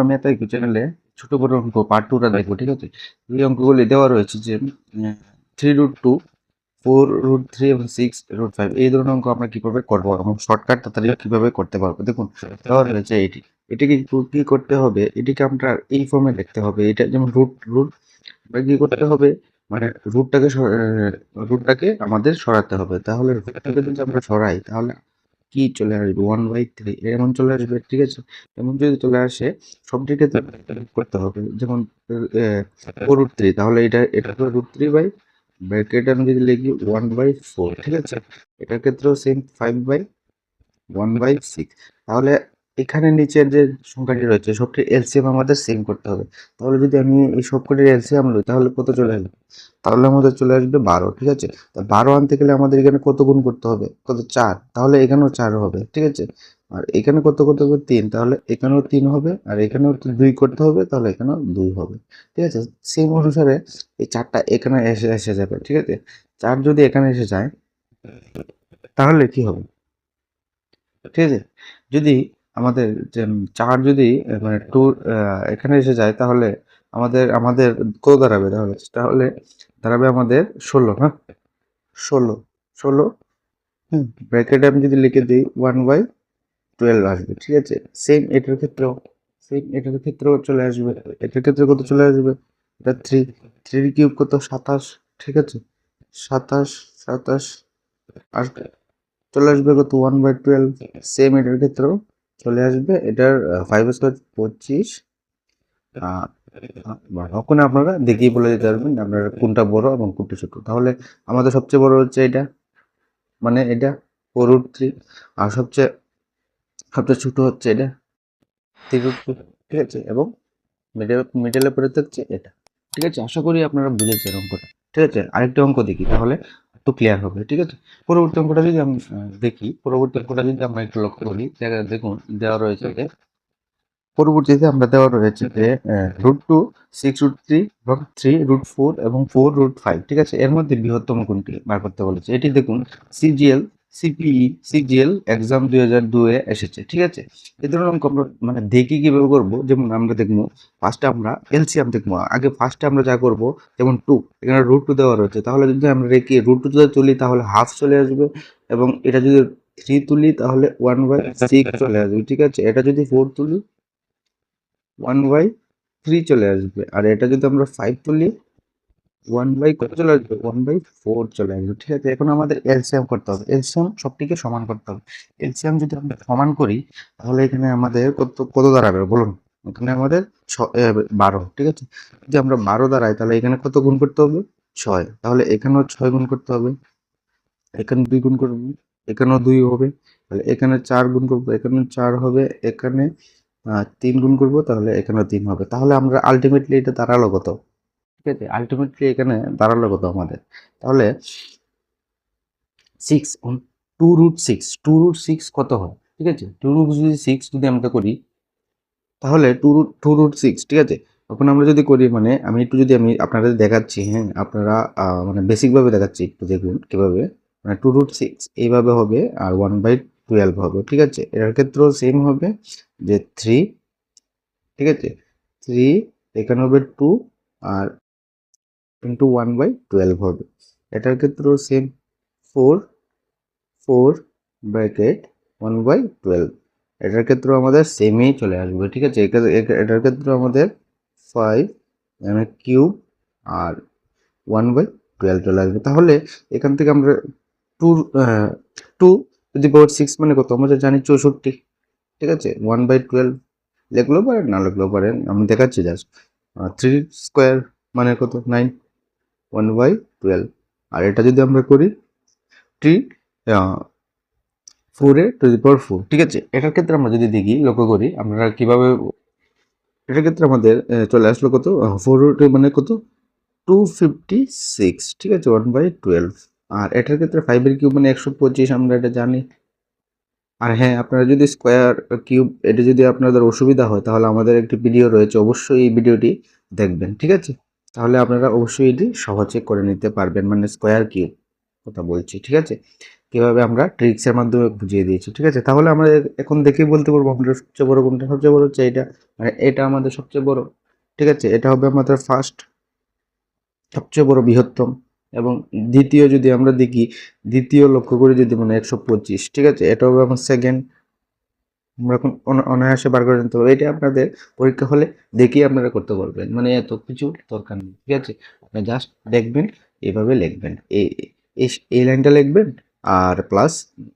আমরা আইকিউ চ্যানেলে ছোট বড় অঙ্ক পার্ট টুটা দেখব, ঠিক আছে? এই অঙ্কগুলি দেওয়া রয়েছে যে three root two four root three এবং সিক্স রুট ফাইভ এই ধরনের অঙ্ক আমরা কীভাবে করব, এবং শর্টকাট তাড়াতাড়ি কীভাবে করতে পারব? দেখুন, দেওয়া রয়েছে এটি। এটিকে কি- করতে হবে? এটিকে আমরা এই ফর্মে লিখতে হবে। এটা যেমন রুট রুট আমরা কী করতে হবে? মানে রুটটাকে রুটটাকে আমাদের সরাতে হবে। তাহলে রুটটাকে যদি আমরা সরাই, তাহলে কি চলে আসবে? ওয়ান বাই থ্রি এমন চলে আসবে, ঠিক আছে? এমন যদি চলে আসে সবটিকে তো করতে হবে। যেমন রুট থ্রি তাহলে এটা এটা তো রুট থ্রি বাই ব্র্যাকেট আমি যদি লিখি ওয়ান বাই ফোর ঠিক আছে? এটার ক্ষেত্রেও same five by one by six তাহলে এখানে নিচের যে সংখ্যাটি রয়েছে সবটির এলসিএম আমাদের সেম করতে হবে। তাহলে যদি আমি এই সবকটির এলসিএম লই, তাহলে কত চলে আসবে? তাহলে আমাদের চলে আসবে বারো, ঠিক আছে? তা বারো আনতে গেলে আমাদের এখানে কত গুণ করতে হবে? কত? চার। তাহলে এখানেও চার হবে, ঠিক আছে? আর এখানে কত করতে হবে? তিন। তাহলে এখানেও তিন হবে, আর এখানেও দুই করতে হবে, তাহলে এখানেও দুই হবে, ঠিক আছে? সেম অনুসারে এই চারটা এখানে এসে এসে যাবে, ঠিক আছে? চার যদি এখানে এসে যায়, তাহলে কি হবে? ঠিক আছে? যদি আমাদের যে চার যদি মানে টু এখানে এসে যায়, তাহলে আমাদের আমাদের কত দাঁড়াবে তাহলে? তাহলে দাঁড়াবে আমাদের ষোলো হ্যাঁ? ষোলো ষোলো, হুম ব্র্যাকেটে আমি যদি লিখে দিই ওয়ান বাই টুয়েলভ আসবে, ঠিক আছে? সেম এটার ক্ষেত্রেও সেম এটার ক্ষেত্রেও চলে আসবে, এটার ক্ষেত্রে কত চলে আসবে? এটা থ্রি থ্রির কিউব কত? সাতাশ, ঠিক আছে? সাতাশ সাতাশ, আর চলে আসবে কত? ওয়ান বাই টুয়েলভ সেম এটার ক্ষেত্রেও চলে আসবে। এটার ফাইভ স্কোয়ার পঁচিশ। ওখানে আপনারা দেখিয়ে বলে দিতে পারবেন আপনার কোনটা বড় এবং কোনটা ছোট। তাহলে আমাদের সবচেয়ে বড় হচ্ছে এটা। মানে এটা ফোর রুট থ্রি আর সবচেয়ে সবচেয়ে ছোট হচ্ছে এটা। থ্রি রুট টু ঠিক আছে? এবং মিডল মিডলে পড়ে থাকছে এটা। ঠিক আছে? আশা করি আপনারা বুঝেছেন অঙ্কটা। ঠিক আছে? আরেকটা অঙ্ক দেখি। তাহলে একটু ক্লিয়ার হবে, ঠিক আছে? পরবর্তী অঙ্কটা যদি আমি দেখি, পরবর্তী অঙ্কটা যদি আমরা একটু লক্ষ্য করি, দেখা- দেখুন, দেওয়া রয়েছে যে, পরবর্তীতে আমরা দেওয়া রয়েছে যে root two six root three এবং থ্রি রুট ফোর এবং ফোর রুট ফাইভ ঠিক আছে? এর মধ্যে বৃহত্তম কোনটি? বার করতে বলেছে। এটি দেখুন সিজিএল সিপিই সিজিএল এক্সাম দুই হাজার দুয়ে এসেছে, ঠিক আছে? এ ধরনের অঙ্ক আমরা মানে দেখি কীভাবে করব? যেমন আমরা দেখব ফার্স্টে আমরা এলসিএম দেখব, আগে ফার্স্টে আমরা যা করব, যেমন টু এখানে রুট টু দেওয়া রয়েছে। তাহলে যদি আমরা রেখে রুট টু তুলি, তাহলে হাফ চলে আসবে এবং এটা যদি থ্রি তুলি, তাহলে ওয়ান বাই সিক্স চলে আসবে, ঠিক আছে? এটা যদি ফোর তুলি ওয়ান বাই থ্রি চলে আসবে। আর এটা যদি আমরা ফাইভ তুলি ওয়ান বাই কত চলে আসবে? ওয়ান বাই ফোর চলে আসবে। ঠিক আছে, এখন আমাদের এলসিএম করতে হবে। এলসিএম সবটিকে সমান করতে হবে। এলসিএম যদি আমরা সমান করি, তাহলে এখানে আমাদের কত কত দাঁড়াবে বলুন? এখানে আমাদের বারো, ঠিক আছে? যদি আমরা বারো দাঁড়াই, তাহলে এখানে কত গুণ করতে হবে? ছয়। তাহলে এখানেও ছয় গুণ করতে হবে। এখানে দুই গুণ করব। এখানেও দুই হবে। তাহলে এখানে চার গুণ করব। এখানে চার হবে। এখানে তিন গুণ করব। তাহলে এখানে তিন হবে। তাহলে আমরা আলটিমেটলি এটা দাঁড়াল কত? ঠিক আছে আলটিমেটলি এখানে দাঁড়াল কত আমাদের? তাহলে six two root six two root six কত হয়? ঠিক আছে? টু রুট যদি সিক্স যদি আমরা করি, তাহলে two root two root six ঠিক আছে? তখন আমরা যদি করি মানে আমি একটু যদি আমি আপনাদের দেখাচ্ছি হ্যাঁ আপনারা মানে বেসিকভাবে দেখাচ্ছি একটু দেখুন কীভাবে। মানে টু রুট সিক্স এইভাবে হবে আর ওয়ান বাই টুয়েলভ হবে, ঠিক আছে? এটার ক্ষেত্রেও সেম হবে যে থ্রি ঠিক আছে? থ্রি এখানে হবে টু আর ইন্টু ওয়ান বাই টুয়েলভ হবে। এটার ক্ষেত্রেও same four four bracket one by twelve এটার ক্ষেত্রেও আমাদের সেমই চলে আসবে, ঠিক আছে? এটার ক্ষেত্রেও আমাদের ফাইভ মানে কিউব আর ওয়ান বাই টুয়েলভ চলে আসবে। তাহলে এখান থেকে আমরা টু টু যদি পাওয়ার সিক্স মানে কত? আমরা জানি চৌষট্টি, ঠিক আছে? ওয়ান বাই টুয়েলভ লিখলেও পারেন, না লিখলেও পারেন। আমি দেখাচ্ছি জাস্ট থ্রি স্কোয়ার মানে কত? নাইন ওয়ান বাই টুয়েলভ আর এটা যদি আমরা করি টি ফোরে টু দি পাওয়ার ফোর ঠিক আছে? এটার ক্ষেত্রে আমরা যদি দেখি, লক্ষ্য করি, আমরা কীভাবে, এটার ক্ষেত্রে আমাদের চলে আসলো কত? ফোর মানে কত? টু ফিফটি সিক্স ঠিক আছে? ওয়ান বাই টুয়েলভ আর এটার ক্ষেত্রে ফাইভের কিউব মানে একশো পঁচিশ, আমরা এটা জানি। আর হ্যাঁ আপনারা যদি স্কোয়ার কিউব এটা যদি আপনাদের অসুবিধা হয়, তাহলে আমাদের একটি ভিডিও রয়েছে। অবশ্যই এই ভিডিওটি দেখবেন। ঠিক আছে? তাহলে আপনারা অবশ্যই এটি সহজে করে নিতে পারবেন মানে স্কোয়ার কিউব কথা বলছি, ঠিক আছে? কীভাবে আমরা ট্রিক্সের মাধ্যমে বুঝিয়ে দিয়েছি, ঠিক আছে? তাহলে আমরা এখন দেখেই বলতে পারব আমাদের সবচেয়ে বড় কোনটা, সবচেয়ে বড় হচ্ছে এটা মানে এটা আমাদের সবচেয়ে বড়, ঠিক আছে? এটা হবে আমাদের ফার্স্ট সবচেয়ে বড় বৃহত্তম এবং দ্বিতীয় যদি আমরা দেখি, দ্বিতীয় লক্ষ্য করে যদি মানে একশো পঁচিশ, ঠিক আছে? এটা হবে আমার সেকেন্ড আমরা এখন অনায়াসে বার করে নিতে পারব। এটা আপনাদের পরীক্ষা হলে দেখেই আপনারা করতে পারবেন। মানে এত কিছু দরকার নেই, ঠিক আছে? আপনি জাস্ট দেখবেন, এভাবে লিখবেন। এই লাইনটা লিখবেন, আর প্লাস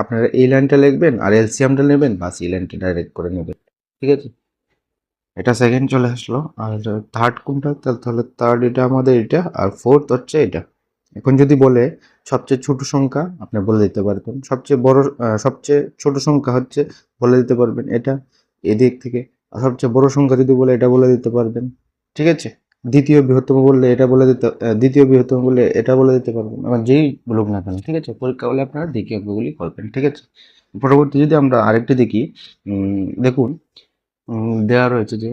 আপনারা এই লাইনটা লিখবেন, আর এলসিএমটা নেবেন, বাস এই লাইনটা ডাইরেক্ট করে নেবেন, ঠিক আছে? এটা সেকেন্ড চলে আসলো, আর থার্ড কোনটা? তাহলে থার্ড এটা আমাদের এটা, আর ফোর্থ হচ্ছে এটা। এখন যদি বলে সবচেয়ে ছোট সংখ্যা আপনি বলে দিতে পারবেন। সবচেয়ে বড় সবচেয়ে ছোট সংখ্যা হচ্ছে বলে দিতে পারবেন এটা এদিক থেকে। আর সবচেয়ে বড় সংখ্যা যদি বলে এটা বলে দিতে পারবেন, ঠিক আছে? দ্বিতীয় বৃহত্তম বললে এটা বলে দিতে দ্বিতীয় বৃহত্তম বললে এটা বলে দিতে পারবেন। আমার যেই বলুক না কেন, ঠিক আছে? পরীক্ষা হলে আপনারা দ্বিতীয় অঙ্কগুলি করবেন, ঠিক আছে? পরবর্তী যদি আমরা আরেকটি দেখি দেখুন দেওয়া রয়েছে যে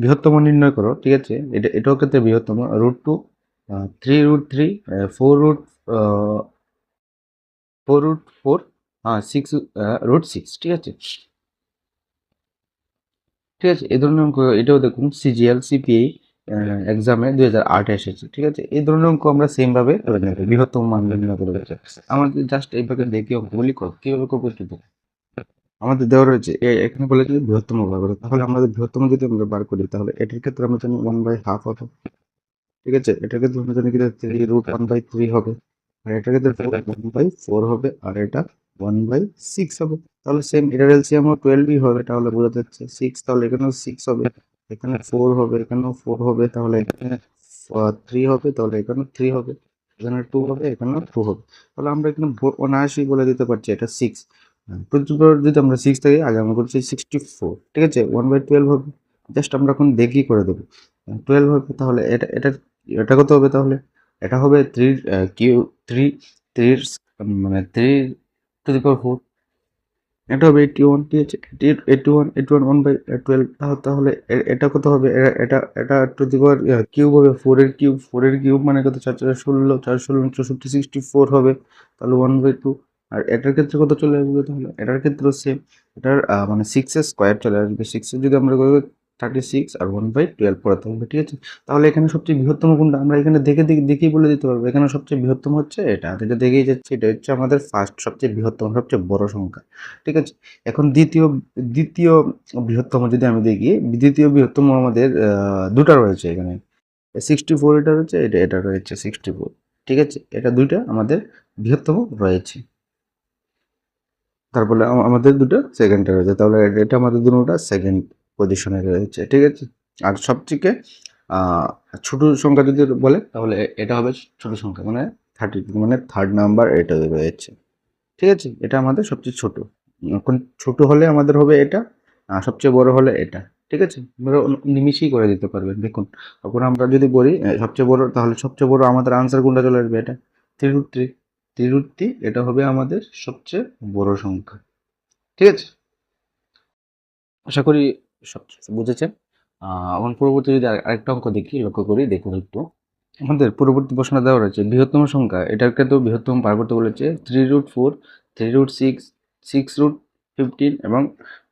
বৃহত্তম নির্ণয় করো, ঠিক আছে? এটা, এটাও ক্ষেত্রে বৃহত্তম root two three root three four root four root four six root six ঠিক আছে? ঠিক আছে, এই ধরনের অঙ্ক, এটাও দেখুন সিজিএল সিপিআই এক্সামে দুই হাজার আটে এসেছে, ঠিক আছে? এই ধরনের অঙ্ক আমরা সেমভাবে বৃহত্তম মান নির্ণয় করে রয়েছে আমাদের জাস্ট এইভাবে দেখি অঙ্কগুলি কীভাবে করব আমাদের দেওয়া রয়েছে এখানে বলেছে বৃহত্তম বার তাহলে আমাদের বৃহত্তম যদি আমরা বার করি, তাহলে এটার ক্ষেত্রে আমরা জানি ওয়ান বাই হাফ হবে ঠিক আছে? এটাকে আমরা জানি কি three root one by three হবে আর এটার ক্ষেত্রে ওয়ান বাই ফোর হবে আর এটা ওয়ান বাই সিক্স হবে। তাহলে সেম এটার এলসিএম টুয়েলভই হবে তাহলে বোঝা যাচ্ছে সিক্স তাহলে এখানেও সিক্স হবে এখানে ফোর হবে এখানেও ফোর হবে তাহলে এখানে থ্রি হবে তাহলে এখানেও থ্রি হবে এখানে টু হবে এখানেও টু হবে। তাহলে আমরা এখানে অনায়াসই বলে দিতে পারছি এটা সিক্স যদি আমরা সিক্স থেকে আগে আমরা করছি সিক্সটি ফোর ঠিক আছে? ওয়ান বাই টুয়েলভ হবে জাস্ট আমরা এখন দেখি করে দেবো। টুয়েলভ হবে তাহলে এটা এটা এটা কত হবে তাহলে। এটা হবে থ্রি কিউ থ্রি থ্রির মানে three to the power four এটা হবে এইটি ওয়ান ঠিক আছে eighty one eighty one one by twelve তাহলে এটা কত হবে এটা এটা টু দি পাওয়ার কিউব হবে ফোরের কিউব ফোরের কিউব মানে কত? চার চার, ষোলো চার, ষোলো, চৌষট্টি সিক্সটি ফোর হবে। তাহলে ওয়ান বাই টু আর এটার ক্ষেত্রে কত চলে আসবে তাহলে? এটার ক্ষেত্রেও সেম এটার মানে সিক্সের স্কোয়ার চলে আসবে। সিক্সের যদি আমরা থার্টি সিক্স আর ওয়ান বাই টুয়েলভ পড়াতে হবে ঠিক আছে? তাহলে এখানে সবচেয়ে বৃহত্তম কোনটা? আমরা এখানে দেখে দেখে, দেখেই বলে দিতে পারব। এখানে সবচেয়ে বৃহত্তম হচ্ছে এটা। এটা দেখেই যাচ্ছে, এটা হচ্ছে আমাদের ফার্স্ট সবচেয়ে বৃহত্তম, সবচেয়ে বড় সংখ্যা, ঠিক আছে? এখন দ্বিতীয় দ্বিতীয় বৃহত্তম যদি আমি দেখি, দ্বিতীয় বৃহত্তম আমাদের দুটা রয়েছে এখানে। সিক্সটি ফোর এটা রয়েছে, এটা এটা রয়েছে সিক্সটি ফোর ঠিক আছে? এটা দুইটা আমাদের বৃহত্তম রয়েছে। তারপরে আমাদের দুটো সেকেন্ডে রয়েছে। তাহলে এটা- এটা আমাদের দুটোটা সেকেন্ড পজিশনে রয়েছে, ঠিক আছে? আর সবথেকে ছোট সংখ্যা যদি বলে, তাহলে এটা হবে ছোট সংখ্যা মানে থার্টি মানে থার্ড নাম্বার এটা রয়েছে, ঠিক আছে? এটা আমাদের সবচেয়ে ছোট। এখন ছোট হলে আমাদের হবে এটা সবচেয়ে বড় হলে এটা, ঠিক আছে? আমরা নিমিষেই করে দিতে পারবেন দেখুন। তখন আমরা যদি বলি সবচেয়ে বড়, তাহলে সবচেয়ে বড় আমাদের আনসার কোনটা চলে আসবে? এটা রুট থ্রি এটা হবে আমাদের সবচেয়ে বড় সংখ্যা, ঠিক আছে? আশা করি সব বুঝেছেন? এখন পরবর্তী যদি আরেকটা অঙ্ক দেখি, লক্ষ্য করি, দেখুন একটু। আমাদের পরবর্তী প্রশ্ন দেওয়া রয়েছে, বৃহত্তম সংখ্যা, এটার ক্ষেত্রেও বৃহত্তম করতে বলেছে three root four three root six six root fifteen এবং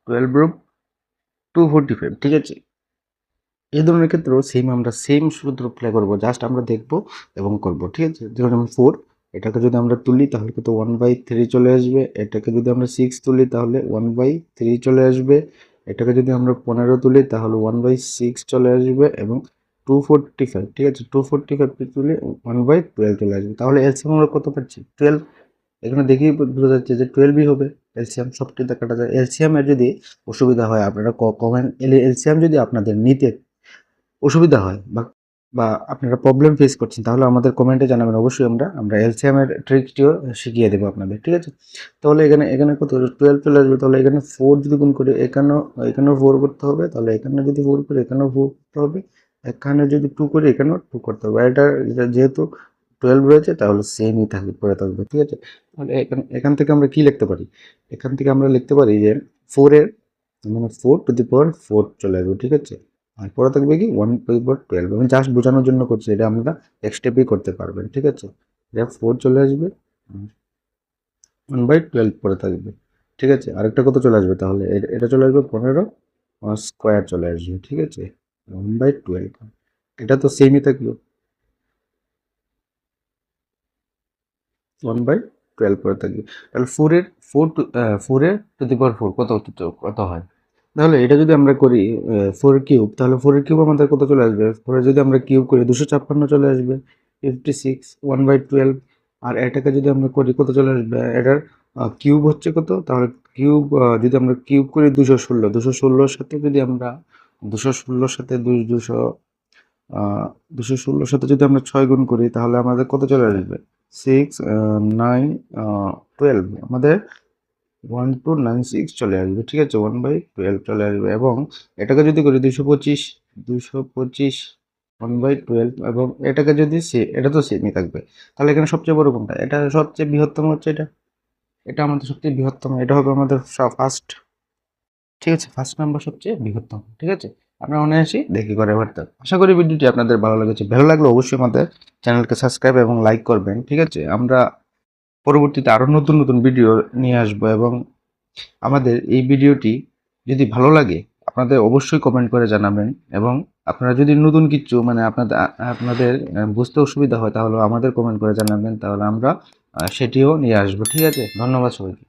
twelve root two forty five ঠিক আছে? এই ধরনের ক্ষেত্রেও সেম আমরা সেম সূত্র প্লে করব জাস্ট আমরা দেখব এবং করব, ঠিক আছে? যেমন ফোর এটাকে যদি আমরা তুলি, তাহলে কিন্তু ওয়ান বাই থ্রি চলে আসবে, এটাকে যদি আমরা সিক্স তুলি, তাহলে ওয়ান বাই থ্রি চলে আসবে এটাকে যদি আমরা পনেরো তুলি, তাহলে ওয়ান বাই সিক্স চলে আসবে এবং টু ফোরটি ফাইভ ঠিক আছে? টু ফোরটি ফাইভ তুলে ওয়ান বাই টুয়েলভ চলে আসবে। তাহলে এলসিএম আমরা কত পাচ্ছি? টুয়েলভ এখানে দেখেই বোঝা যাচ্ছে যে টুয়েলভই হবে। এলসিএম সবটিতে কাটা যায়। এলসিয়ামের যদি অসুবিধা হয়, আপনারা কমেন্ট এলসিএম যদি আপনাদের নিতে অসুবিধা হয় বা বা আপনারা প্রবলেম ফেস করছেন, তাহলে আমাদের কমেন্টে জানাবেন। অবশ্যই আমরা আমরা এলসিএম এর ট্রিকটিও শিখিয়ে দেবো আপনাদের, ঠিক আছে? তাহলে এখানে এখানে কত? টুয়েলভ চলে আসবে, তাহলে এখানে ফোর যদি গুণ করি এখানেও এখানেও ফোর করতে হবে, তাহলে এখানে যদি ফোর করি এখানেও ফোর করতে হবে, এখানে যদি টু করি এখানেও টু করতে হবে। এটা যেহেতু টুয়েলভ রয়েছে, তাহলে সেমই থাকবে পরে থাকবে, ঠিক আছে? তাহলে এখান এখান থেকে আমরা কি লিখতে পারি? এখান থেকে আমরা লিখতে পারি যে ফোরের মানে four to the power four চলে আসবে, ঠিক আছে? পরে থাকবে কি ওয়ান টু দি টুয়েলভ আমি জাস্ট বোঝানোর জন্য করছি, এটা আমরা এক স্টেপেই করতে পারবেন, ঠিক আছে? এটা ফোর চলে আসবে ওয়ান বাই টুয়েলভ পরে থাকবে, ঠিক আছে? আরেকটা কত চলে আসবে তাহলে? এটা চলে আসবে পনেরো স্কোয়ার চলে আসবে, ঠিক আছে? ওয়ান বাই টুয়েলভ এটা তো সেমই থাকল। ওয়ান বাই টুয়েলভ পরে থাকবে, তাহলে ফোরের ফোর টু ফোরের টু দি পাওয়ার ফোর কত কত হয়? তাহলে এটা যদি আমরা করি ফোর কিউব তাহলে ফোরের কিউব আমাদের কত চলে আসবে? ফোরে যদি আমরা কিউব করি, দুশো ছাপ্পান্ন চলে আসবে fifty six one by twelve আর এটাকে যদি আমরা করি, কত চলে আসবে? এটার কিউব হচ্ছে কত? তাহলে কিউব যদি আমরা কিউব করি দুশো ষোলো, দুশো ষোলোর সাথে যদি আমরা, দুশো ষোলোর সাথে দুই, দুশো দুশো ষোলোর সাথে যদি আমরা ছয় গুণ করি, তাহলে আমাদের কত চলে আসবে? সিক্স নাইন টুয়েলভ আমাদের ওয়ান টু নাইন সিক্স চলে আসবে, ঠিক আছে? ওয়ান বাই টুয়েলভ চলে আসবে এবং এটাকে যদি করি দুশো পঁচিশ দুশো পঁচিশ ওয়ান বাই টুয়েলভ এবং এটাকে যদি সে, এটা তো সেমই থাকবে। তাহলে এখানে সবচেয়ে বড় কোনটা? এটা সবচেয়ে বৃহত্তম হচ্ছে এটা। এটা আমাদের সবচেয়ে বৃহত্তম, এটা হবে আমাদের ফার্স্ট ঠিক আছে? ফার্স্ট নাম্বার সবচেয়ে বৃহত্তম, ঠিক আছে? আমরা অনায়াসই দেখি করে পারতে আশা করি ভিডিওটি আপনাদের ভালো লেগেছে। ভালো লাগলে অবশ্যই আমাদের চ্যানেলকে সাবস্ক্রাইব এবং লাইক করবেন, ঠিক আছে? আমরা পরবর্তীতে আরও নতুন নতুন ভিডিও নিয়ে আসব এবং আমাদের এই ভিডিওটি যদি ভালো লাগে, আপনাদের অবশ্যই কমেন্ট করে জানাবেন এবং আপনারা যদি নতুন কিছু মানে আপনাদের আপনাদের বুঝতে অসুবিধা হয় তাহলে আমাদের কমেন্ট করে জানাবেন, তাহলে আমরা সেটিও নিয়ে আসব, ঠিক আছে? ধন্যবাদ সবাইকে।